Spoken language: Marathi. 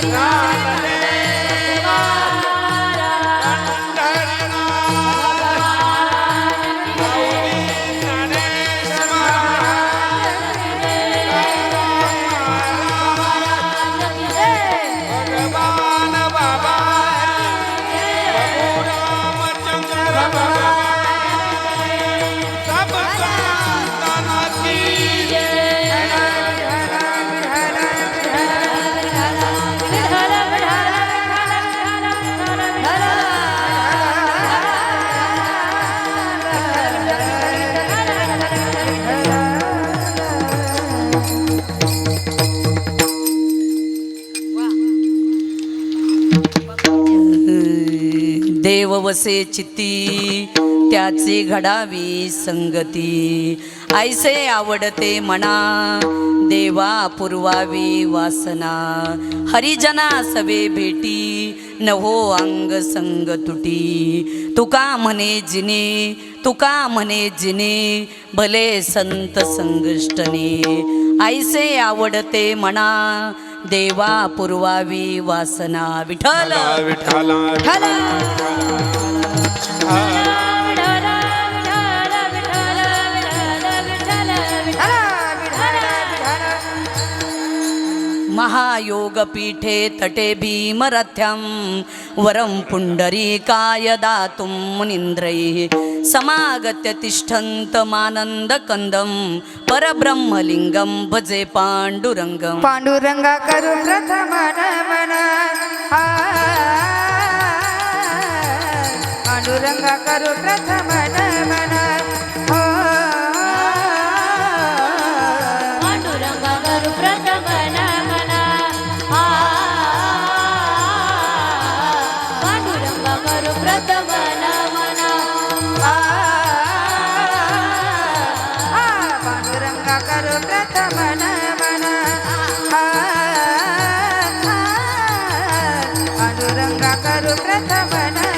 Bye. देव वसे चित्ती त्याचे घडावी संगती. ऐसे आवडते मना देवा पुरवावी वासना. हरिजना सवे भेटी नहो अंग संग तुटी. तुका म्हणे जिने तुका म्हणे जिने भले संत संगष्टने. ऐसे आवडते मना देवा पुरवावी वासना. विठ्ठल! विठाला विठ्ठल! महायोगपीठे तटे भीमरथ्यं वरं पुण्डरीकाय दातुं मुनीन्द्रैः समागत्य तिष्ठन्तमानन्दकन्दं परब्रह्मलिङ्गं भजे पाण्डुरङ्गं पांडुरंगा करू पांडुरंगा करू प्रथम नमन पांडुरंगा करू प्रथम नमन पांडुरंगा प्रथम